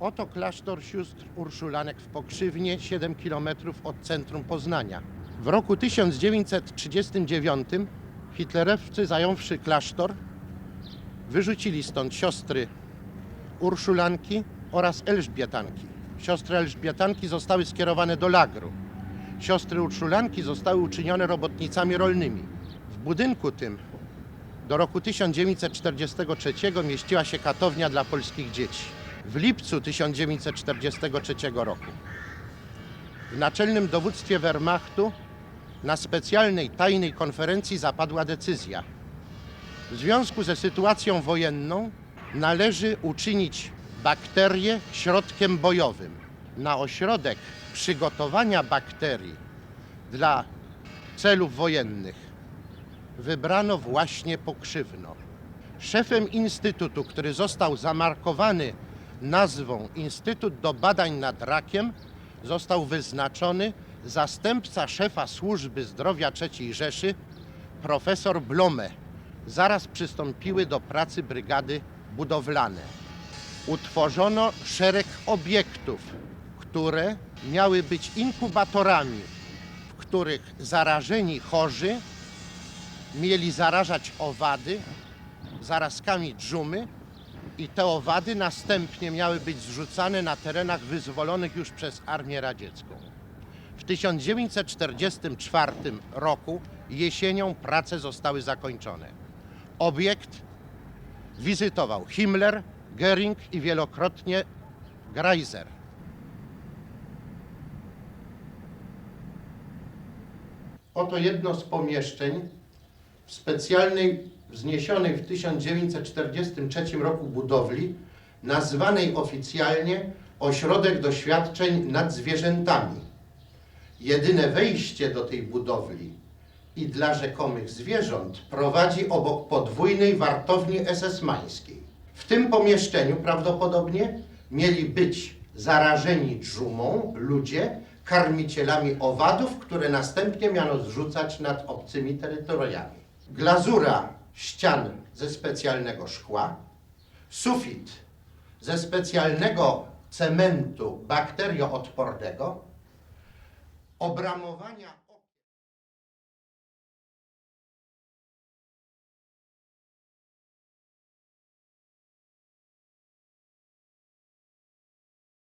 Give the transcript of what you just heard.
Oto klasztor sióstr Urszulanek w Pokrzywnie, 7 km od centrum Poznania. W roku 1939 hitlerowcy zająwszy klasztor, wyrzucili stąd siostry Urszulanki oraz Elżbietanki. Siostry Elżbietanki zostały skierowane do lagru. Siostry Urszulanki zostały uczynione robotnicami rolnymi. W budynku tym do roku 1943 mieściła się katownia dla polskich dzieci. W lipcu 1943 roku w naczelnym dowództwie Wehrmachtu na specjalnej tajnej konferencji zapadła decyzja. W związku ze sytuacją wojenną należy uczynić bakterie środkiem bojowym. Na ośrodek przygotowania bakterii dla celów wojennych wybrano właśnie Pokrzywno. Szefem instytutu, który został zamarkowany nazwą Instytut do Badań nad Rakiem, został wyznaczony zastępca szefa Służby Zdrowia III Rzeszy, profesor Blome. Zaraz przystąpiły do pracy brygady budowlane. Utworzono szereg obiektów, które miały być inkubatorami, w których zarażeni chorzy mieli zarażać owady zarazkami dżumy i te owady następnie miały być zrzucane na terenach wyzwolonych już przez Armię Radziecką. W 1944 roku jesienią prace zostały zakończone. Obiekt wizytował Himmler, Göring i wielokrotnie Greiser. Oto jedno z pomieszczeń specjalnej, wzniesionej w 1943 roku budowli, nazwanej oficjalnie Ośrodek Doświadczeń nad Zwierzętami. Jedyne wejście do tej budowli i dla rzekomych zwierząt prowadzi obok podwójnej wartowni esesmańskiej. W tym pomieszczeniu prawdopodobnie mieli być zarażeni dżumą ludzie, karmicielami owadów, które następnie miano zrzucać nad obcymi terytoriami. Glazura ścian ze specjalnego szkła, sufit ze specjalnego cementu bakterioodpornego, obramowania